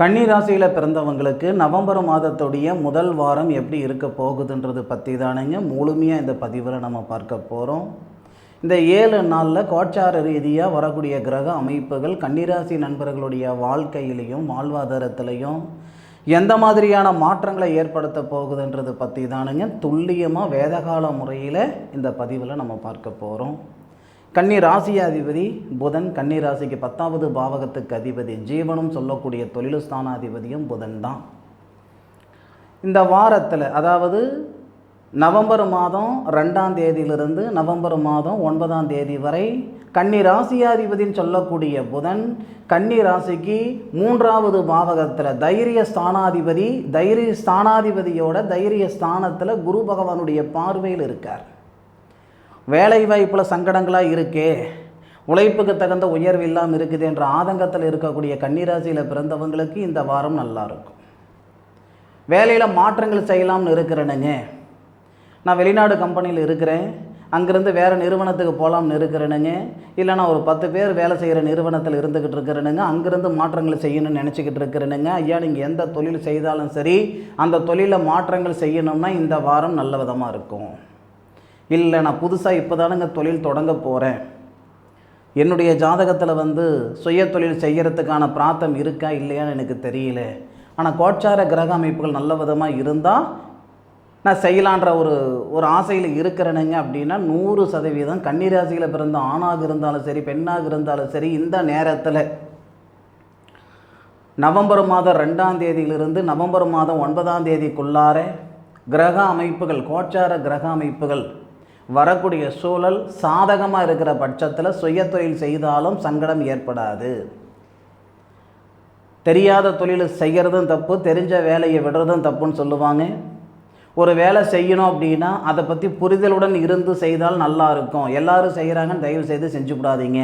கன்னி ராசியில் பிறந்தவங்களுக்கு நவம்பர் மாதத்துடைய முதல் வாரம் எப்படி இருக்க போகுதுன்றது பற்றி தானுங்க. முழுமையாக இந்த பதிவில் நம்ம பார்க்க போகிறோம் இந்த ஏழு நாளில் கோச்சார ரீதியாக வரக்கூடிய கிரக அமைப்புகள் கன்னிராசி நண்பர்களுடைய வாழ்க்கையிலையும் வாழ்வாதாரத்திலையும் எந்த மாதிரியான மாற்றங்களை ஏற்படுத்த போகுதுன்றது பற்றி தானுங்க. துல்லியமாக வேதகால முறையில் இந்த பதிவில் நம்ம பார்க்க போகிறோம் கன்னி ராசியாதிபதி புதன் கன்னி ராசிக்கு பத்தாவது பாவகத்துக்கு அதிபதி ஜீவனும் சொல்லக்கூடிய தொழில் ஸ்தானாதிபதியும் புதன் தான் இந்த வாரத்தில் அதாவது நவம்பர் மாதம் ரெண்டாம் தேதியிலிருந்து நவம்பர் மாதம் ஒன்பதாம் தேதி வரை கன்னி ராசியாதிபதின்னு சொல்லக்கூடிய புதன் கன்னி ராசிக்கு மூன்றாவது பாவகத்தில் தைரிய ஸ்தானாதிபதி தைரிய ஸ்தானாதிபதியோட தைரிய ஸ்தானத்தில் குரு பகவானுடைய பார்வையில் இருக்கார். வேலை வாய்ப்பில் சங்கடங்களாக இருக்கே. உழைப்புக்கு தகுந்த உயர்வு இல்லாமல் இருக்குது என்ற ஆதங்கத்தில் இருக்கக்கூடிய கன்னிராசியில் பிறந்தவங்களுக்கு இந்த வாரம் நல்லா இருக்கும். வேலையில் மாற்றங்கள் செய்யலாம்னு இருக்கிறேனுங்க. நான் வெளிநாடு கம்பெனியில் இருக்கிறேன். அங்கேருந்து வேறு நிறுவனத்துக்கு போகலாம்னு இருக்கிறேனுங்க. இல்லை நான் ஒரு பத்து பேர் வேலை செய்கிற நிறுவனத்தில் இருந்துக்கிட்டு இருக்கிறேனுங்க. அங்கேருந்து மாற்றங்கள் செய்யணும்னு நினச்சிக்கிட்டு இருக்கிறேனுங்க. ஐயா நீங்கள் எந்த தொழில் செய்தாலும் சரி அந்த தொழிலில் மாற்றங்கள் செய்யணும்னா இந்த வாரம் நல்ல விதமாக இருக்கும். இல்லை நான் புதுசாக இப்போ தானுங்க தொழில் தொடங்க போகிறேன் என்னுடைய ஜாதகத்தில் வந்து சுய தொழில் செய்கிறதுக்கான பிராத்தம் இருக்கா இல்லையான்னு எனக்கு தெரியல. ஆனால் கோட்சார கிரக அமைப்புகள் நல்ல விதமாக இருந்தால் நான் செய்யலான்ற ஒரு ஒரு ஆசையில் இருக்கிறேனுங்க அப்படின்னா நூறு சதவீதம் கன்னிராசியில் பிறந்த ஆணாக இருந்தாலும் சரி பெண்ணாக இருந்தாலும் சரி இந்த நேரத்தில் நவம்பர் மாதம் ரெண்டாம் தேதியிலிருந்து நவம்பர் மாதம் ஒன்பதாம் தேதிக்குள்ளார கிரக அமைப்புகள் கோட்சார கிரக அமைப்புகள் வரக்கூடிய சூழல் சாதகமாக இருக்கிற பட்சத்தில் சுயத்தொழில் செய்தாலும் சங்கடம் ஏற்படாது. தெரியாத தொழில் செய்கிறதும் தப்பு தெரிஞ்ச வேலையை விடுறதும் தப்புன்னு சொல்லுவாங்க. ஒரு வேலை செய்யணும் அப்படின்னா அதை பற்றி புரிதலுடன் இருந்து செய்தால் நல்லா இருக்கும். எல்லாரும் செய்கிறாங்கன்னு தயவு செய்து செஞ்சுக்கூடாதீங்க.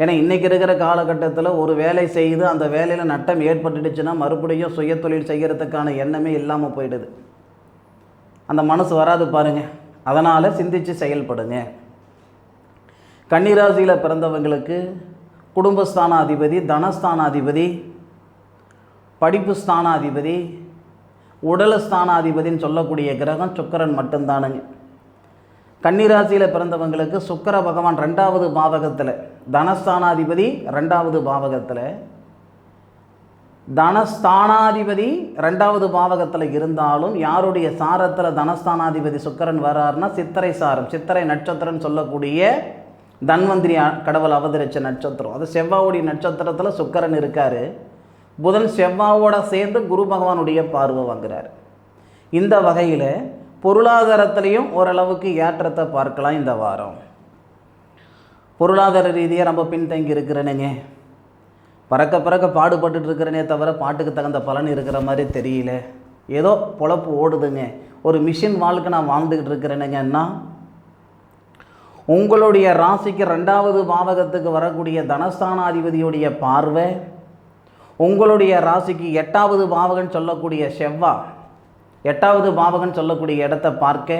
ஏன்னா இன்றைக்கி இருக்கிற காலகட்டத்தில் ஒரு வேலை செய்து அந்த வேலையில் நட்டம் ஏற்பட்டுடுச்சுன்னா மறுபடியும் சுயத்தொழில் செய்கிறதுக்கான எண்ணமே இல்லாமல் போயிடுது. அந்த மனசு வராது பாருங்கள் அதனால் சிந்தித்து செயல்படுங்க. கன்னிராசியில் பிறந்தவங்களுக்கு குடும்பஸ்தானாதிபதி தனஸ்தானாதிபதி படிப்பு ஸ்தானாதிபதி உடல் ஸ்தானாதிபதின்னு சொல்லக்கூடிய கிரகம் சுக்கரன் மட்டும்தானுங்க. கன்னிராசியில் பிறந்தவங்களுக்கு சுக்கர பகவான் ரெண்டாவது பாவகத்தில் தனஸ்தானாதிபதி ரெண்டாவது பாவகத்தில் தனஸ்தானாதிபதி ரெண்டாவது பாவகத்தில் இருந்தாலும் யாருடைய சாரத்தில் தனஸ்தானாதிபதி சுக்கரன் வராருன்னா சித்திரை சாரம் சித்திரை நட்சத்திரம்னு சொல்லக்கூடிய தன்வந்திரி கடவுள் அவதரிச்ச நட்சத்திரம். அது செவ்வாவுடைய நட்சத்திரத்தில் சுக்கரன் இருக்கார். புதன் செவ்வாவோட சேர்ந்து குரு பகவானுடைய பார்வை வாங்குறார். இந்த வகையில் பொருளாதாரத்திலையும் ஓரளவுக்கு ஏற்றத்தை பார்க்கலாம் இந்த வாரம். பொருளாதார ரீதியாக ரொம்ப பின்தங்கி இருக்கிறேனுங்க. பறக்க பறக்க பாடுபட்டு இருக்கிறனே தவிர பாட்டுக்கு தகுந்த பலன் இருக்கிற மாதிரி தெரியல. ஏதோ பொழப்பு ஓடுதுங்க. ஒரு மிஷின் வாழ்க்கை நான் வாழ்ந்துக்கிட்டு இருக்கிறேனுங்கன்னா உங்களுடைய ராசிக்கு ரெண்டாவது பாவகத்துக்கு வரக்கூடிய தனஸ்தானாதிபதியுடைய பார்வை உங்களுடைய ராசிக்கு எட்டாவது பாவகன் சொல்லக்கூடிய செவ்வா எட்டாவது பாவகன் சொல்லக்கூடிய இடத்த பார்க்க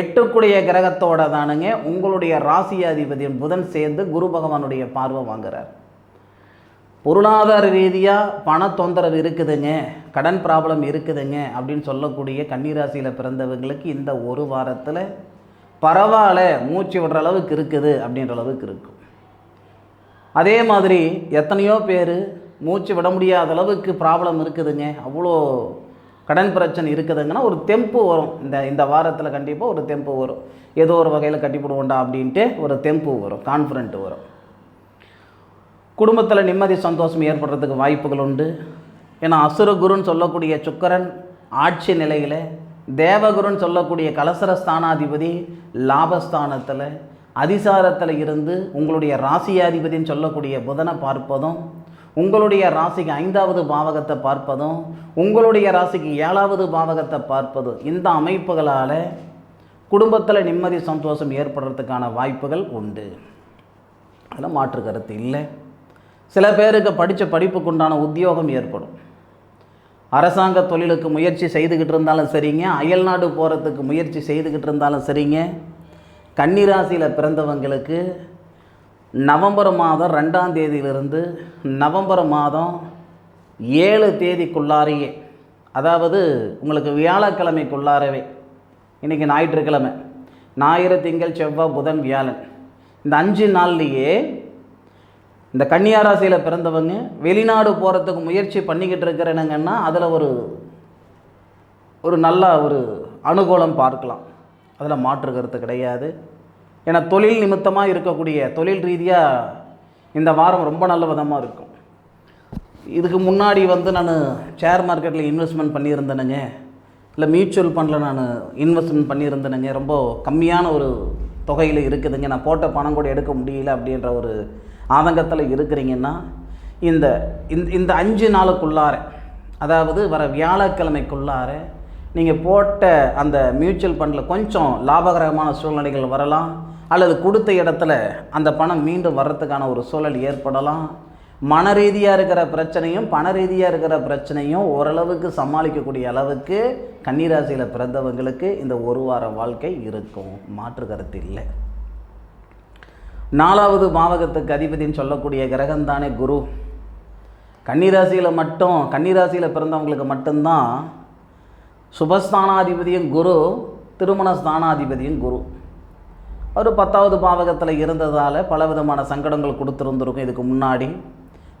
எட்டுக்குடைய கிரகத்தோட தானுங்க. உங்களுடைய ராசி அதிபதியின் புதன் சேர்ந்து குரு பகவானுடைய பார்வை வாங்குறார். பொருளாதார ரீதியாக பண தொந்தரவு இருக்குதுங்க கடன் ப்ராப்ளம் இருக்குதுங்க அப்படின்னு சொல்லக்கூடிய கன்னிராசியில் பிறந்தவங்களுக்கு இந்த ஒரு வாரத்தில் பரவாயில்ல மூச்சு விடுற அளவுக்கு இருக்குது அப்படின்ற அளவுக்கு இருக்கும். அதே மாதிரி எத்தனையோ பேர் மூச்சு விட முடியாத அளவுக்கு ப்ராப்ளம் இருக்குதுங்க அவ்வளோ கடன் பிரச்சனை இருக்குதுங்கன்னா ஒரு தெம்பு வரும். இந்த இந்த வாரத்தில் கண்டிப்பாக ஒரு தெம்பு வரும். ஏதோ ஒரு வகையில் கட்டிப்பிடுவோண்டா அப்படின்ட்டு ஒரு தெம்பு வரும் கான்ஃபிடென்ட் வரும். குடும்பத்தில் நிம்மதி சந்தோஷம் ஏற்படுறதுக்கு வாய்ப்புகள் உண்டு. ஏன்னா அசுரகுருன்னு சொல்லக்கூடிய சுக்கரன் ஆட்சி நிலையில் தேவகுருன்னு சொல்லக்கூடிய கலசர ஸ்தானாதிபதி லாபஸ்தானத்தில் அதிசாரத்தில் இருந்து உங்களுடைய ராசியாதிபதின்னு சொல்லக்கூடிய புதனை பார்ப்பதும் உங்களுடைய ராசிக்கு ஐந்தாவது பாவகத்தை பார்ப்பதும் உங்களுடைய ராசிக்கு ஏழாவது பாவகத்தை பார்ப்பதும் இந்த அமைப்புகளால் குடும்பத்தில் நிம்மதி சந்தோஷம் ஏற்படுறதுக்கான வாய்ப்புகள் உண்டு. அதில் மாற்று கருத்து இல்லை. சில பேருக்கு படித்த படிப்புக்கு உண்டான உத்தியோகம் ஏற்படும். அரசாங்க தொழிலுக்கு முயற்சி செய்துக்கிட்டு இருந்தாலும் சரிங்க. அயல்நாடு போகிறதுக்கு முயற்சி செய்துக்கிட்டு இருந்தாலும் சரிங்க. கன்னிராசியில் பிறந்தவங்களுக்கு நவம்பர் மாதம் ரெண்டாம் தேதியிலிருந்து நவம்பர் மாதம் ஏழு தேதிக்குள்ளாரையே அதாவது உங்களுக்கு வியாழக்கிழமைக்குள்ளாரவே இன்றைக்கி ஞாயிற்றுக்கிழமை ஞாயிறு திங்கள் செவ்வாய் புதன் வியாழன். இந்த அஞ்சு நாள்லேயே இந்த கன்னியாராசியில் பிறந்தவங்க வெளிநாடு போகிறதுக்கு முயற்சி பண்ணிக்கிட்டு இருக்கிறேனுங்கன்னா அதில் ஒரு ஒரு நல்ல ஒரு அனுகூலம் பார்க்கலாம். அதில் மாற்று கருத்து கிடையாது. ஏன்னா தொழில் நிமித்தமாக இருக்கக்கூடிய தொழில் ரீதியாக இந்த வாரம் ரொம்ப நல்ல விதமாக இருக்கும். இதுக்கு முன்னாடி வந்து நான் ஷேர் மார்க்கெட்டில் இன்வெஸ்ட்மெண்ட் பண்ணியிருந்தேனுங்க. இல்லை மியூச்சுவல் ஃபண்டில் நான் இன்வெஸ்ட்மெண்ட் பண்ணியிருந்தேனுங்க. ரொம்ப கம்மியான ஒரு தொகையில் இருக்குதுங்க. நான் போட்ட பணம் கூட எடுக்க முடியல அப்படின்ற ஒரு ஆதங்கத்தில் இருக்கிறீங்கன்னா இந்த இந்த இந்த அஞ்சு நாளுக்குள்ளார அதாவது வர வியாழக்கிழமைக்குள்ளார நீங்கள் போட்ட அந்த மியூச்சுவல் ஃபண்டில் கொஞ்சம் லாபகரமான சூழ்நிலைகள் வரலாம் அல்லது கொடுத்த இடத்துல அந்த பணம் மீண்டும் வர்றதுக்கான ஒரு சூழல் ஏற்படலாம். மன ரீதியாக இருக்கிற பிரச்சனையும் பண ரீதியாக இருக்கிற பிரச்சனையும் ஓரளவுக்கு சமாளிக்கக்கூடிய அளவுக்கு கன்னிராசியில் பிறந்தவங்களுக்கு இந்த ஒரு வார வாழ்க்கை இருக்கும். மாற்று கருத்து இல்லை. நாலாவது பாவகத்துக்கு அதிபதின்னு சொல்லக்கூடிய கிரகம்தானே குரு. கன்னிராசியில் மட்டும் கன்னிராசியில் பிறந்தவங்களுக்கு மட்டும்தான் சுபஸ்தானாதிபதியும் குரு திருமண ஸ்தானாதிபதியும் குரு. ஒரு பத்தாவது பாவகத்தில் இருந்ததால் பல விதமான சங்கடங்கள் கொடுத்துருந்துருக்கும் இதுக்கு முன்னாடி.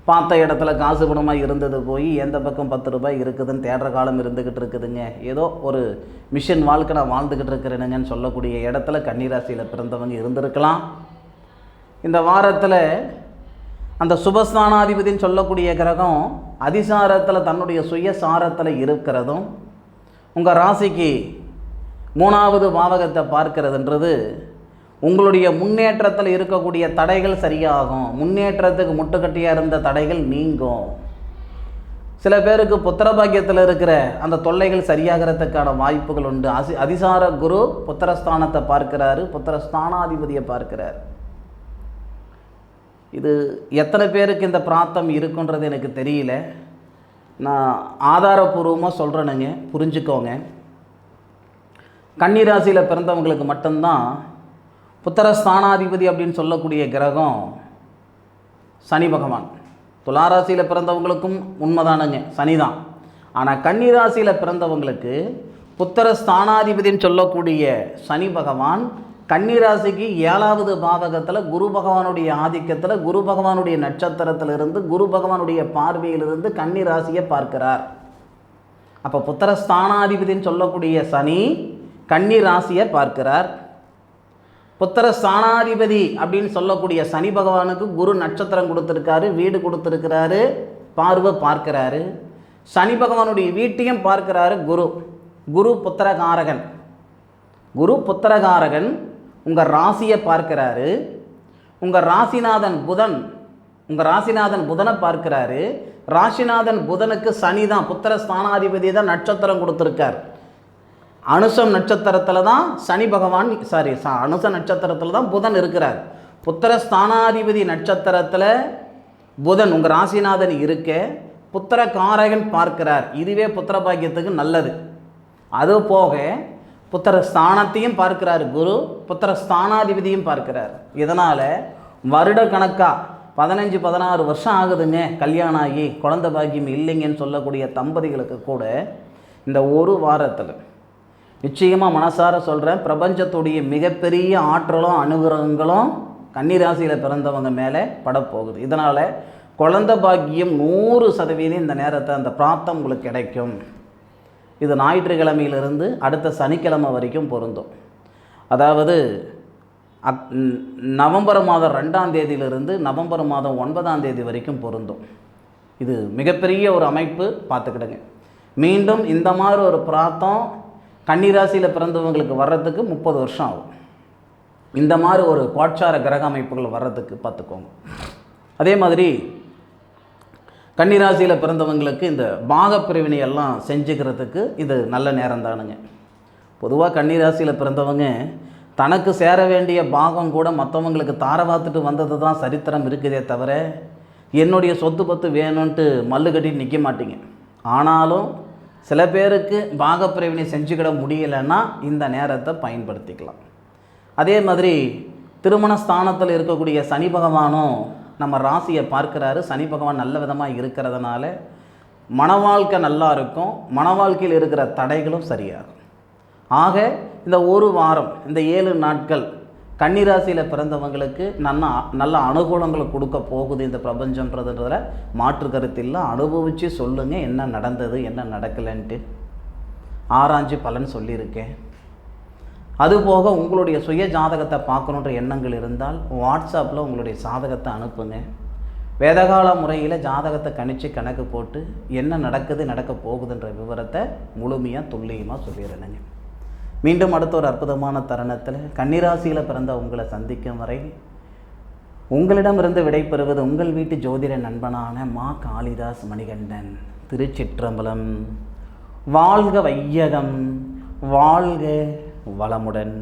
பார்த்த இடத்துல காசு குணமாக இருந்தது போய் எந்த பக்கம் பத்து ரூபாய் இருக்குதுன்னு தேடுற காலம் இருந்துக்கிட்டு இருக்குதுங்க. ஏதோ ஒரு மிஷின் வாழ்க்கை நான் வாழ்ந்துக்கிட்டு இருக்கிறேனுங்கன்னு சொல்லக்கூடிய இடத்துல கன்னிராசியில் பிறந்தவங்க இருந்திருக்கலாம். இந்த வாரத்தில் அந்த சுபஸ்தானாதிபதினு சொல்லக்கூடிய கிரகம் அதிசாரத்தில் தன்னுடைய சுயசாரத்தில் இருக்கிறதும் உங்கள் ராசிக்கு மூணாவது பாவகத்தை பார்க்கிறதுன்றது உங்களுடைய முன்னேற்றத்தில் இருக்கக்கூடிய தடைகள் சரியாகும். முன்னேற்றத்துக்கு முட்டுக்கட்டியாக இருந்த தடைகள் நீங்கும். சில பேருக்கு புத்திர பாக்கியத்தில் இருக்கிற அந்த தொல்லைகள் சரியாகிறதுக்கான வாய்ப்புகள் உண்டு. அசி அதிசார குரு புத்திரஸ்தானத்தை பார்க்கிறாரு. புத்திரஸ்தானாதிபதியை பார்க்கிறார். இது எத்தனை பேருக்கு இந்த பிராத்தம் இருக்குன்றது எனக்கு தெரியல. நான் ஆதாரபூர்வமாக சொல்கிறேனுங்க புரிஞ்சுக்கோங்க. கன்னிராசியில் பிறந்தவங்களுக்கு மட்டும்தான் புத்திரஸ்தானாதிபதி அப்படின்னு சொல்லக்கூடிய கிரகம் சனி பகவான். துளாராசியில் பிறந்தவங்களுக்கும் உண்மைதானுங்க சனி தான் ஆனால் கன்னிராசியில் பிறந்தவங்களுக்கு புத்திர ஸ்தானாதிபதின்னு சொல்லக்கூடிய சனி பகவான் கன்னிராசிக்கு ஏழாவது பாவகத்தில் குரு பகவானுடைய ஆதிக்கத்தில் குரு பகவானுடைய நட்சத்திரத்திலிருந்து குரு பகவானுடைய பார்வையிலிருந்து கன்னிராசியை பார்க்கிறார். அப்போ புத்திர ஸ்தானாதிபதின்னு சொல்லக்கூடிய சனி கன்னி ராசியை பார்க்கிறார். புத்திர ஸ்தானாதிபதி அப்படின்னு சொல்லக்கூடிய சனி பகவானுக்கு குரு நட்சத்திரம் கொடுத்துருக்காரு வீடு கொடுத்துருக்கிறாரு பார்வை பார்க்கிறாரு. சனி பகவானுடைய வீட்டையும் பார்க்கிறாரு குரு. குரு புத்திரகாரகன். குரு புத்திரகாரகன் உங்கள் ராசியை பார்க்கிறாரு. உங்கள் ராசிநாதன் புதன் உங்கள் ராசிநாதன் புதனை பார்க்கிறாரு. ராசிநாதன் புதனுக்கு சனி தான் புத்திர ஸ்தானாதிபதி தான் நட்சத்திரம் கொடுத்துருக்கார். அனுசம் நட்சத்திரத்தில் தான் சனி பகவான் சாரி அனுச நட்சத்திரத்தில் தான் புதன் இருக்கிறார். புத்திர ஸ்தானாதிபதி நட்சத்திரத்தில் புதன் உங்கள் ராசிநாதன் இருக்க புத்திர காரகன் பார்க்கிறார். இதுவே புத்திர பாக்கியத்துக்கு நல்லது. அது போக புத்திர ஸ்தானத்தையும் பார்க்கிறார் குரு புத்திர ஸ்தானாதிபதியும் பார்க்கிறார். இதனால் வருட கணக்காக பதினஞ்சு பதினாறு வருஷம் ஆகுதுங்க கல்யாணம் ஆகி குழந்த பாக்கியம் இல்லைங்கன்னு சொல்லக்கூடிய தம்பதிகளுக்கு கூட இந்த ஒரு வாரத்தில் நிச்சயமாக மனசார சொல்கிறேன் பிரபஞ்சத்துடைய மிகப்பெரிய ஆற்றலும் அனுகிரகங்களும் கன்னிராசியில் பிறந்தவங்க மேலே படப்போகுது. இதனால் குழந்த பாக்கியம் நூறு சதவீதம் இந்த நேரத்தை அந்த பிராத்தம் உங்களுக்கு கிடைக்கும். இது ஞாயிற்றுக்கிழமையிலிருந்து அடுத்த சனிக்கிழமை வரைக்கும் பொருந்தும். அதாவது அக் நவம்பர் மாதம் ரெண்டாம் தேதியிலிருந்து நவம்பர் மாதம் ஒன்பதாம் தேதி வரைக்கும் பொருந்தும். இது மிகப்பெரிய ஒரு அமைப்பு பார்த்துக்கிடுங்க. மீண்டும் இந்த மாதிரி ஒரு பிராத்தம் கன்னிராசியில் பிறந்தவங்களுக்கு வர்றதுக்கு முப்பது வருஷம் ஆகும். இந்த மாதிரி ஒரு கோட்சார கிரக அமைப்புகள் வர்றதுக்கு பார்த்துக்கோங்க. அதே மாதிரி கன்னிராசியில் பிறந்தவங்களுக்கு இந்த பாகப்பிரிவினை எல்லாம் செஞ்சுக்கிறதுக்கு இது நல்ல நேரம் தானுங்க பொதுவாக கன்னிராசியில் பிறந்தவங்க தனக்கு சேர வேண்டிய பாகம் கூட மற்றவங்களுக்கு தாரவாத்துட்டு வந்தது தான் சரித்திரம் இருக்குதே தவிர என்னுடைய சொத்து பத்து வேணும்ன்ட்டு மல்லு கட்டிட்டு நிற்க மாட்டீங்க. ஆனாலும் சில பேருக்கு பாகப்பிரிவினை செஞ்சுக்கிட முடியலைன்னா இந்த நேரத்தை பயன்படுத்திக்கலாம். அதே மாதிரி திருமண ஸ்தானத்தில் இருக்கக்கூடிய சனி பகவானும் நம்ம ராசியை பார்க்குறாரு. சனி பகவான் நல்ல விதமாக இருக்கிறதுனால மனவாழ்க்கை நல்லா இருக்கும். மனவாழ்க்கையில் இருக்கிற தடைகளும் சரியாகும். ஆக இந்த ஒரு வாரம் இந்த ஏழு நாட்கள் கன்னிராசியில் பிறந்தவங்களுக்கு நல்ல நல்ல அனுகூலங்களை கொடுக்க போகுது இந்த பிரபஞ்சன்றதுன்றதில் மாற்று கருத்தில்லை அனுபவித்து சொல்லுங்கள் என்ன நடந்தது என்ன நடக்கலைன்ட்டு. ஆராய்ஞ்சு பலன் சொல்லியிருக்கேன். அதுபோக உங்களுடைய சுய ஜாதகத்தை பார்க்கணுன்ற எண்ணங்கள் இருந்தால் வாட்ஸ்அப்பில் உங்களுடைய ஜாதகத்தை அனுப்புங்க. வேதகால முறையில் ஜாதகத்தை கணிச்சு கணக்கு போட்டு என்ன நடக்குது நடக்க போகுதுன்ற விவரத்தை முழுமையாக துல்லியமாக சொல்லிடுறேனுங்க மீண்டும் அடுத்த ஒரு அற்புதமான தருணத்தில் கன்னிராசியில் பிறந்த உங்களை சந்திக்கும் வரை உங்களிடமிருந்து விடைபெறுவது உங்கள் வீட்டு ஜோதிட நண்பனான மா காளிதாஸ் மணிகண்டன். திருச்சிற்றம்பலம். வாழ்க வையகம். வாழ்க வளமுடன்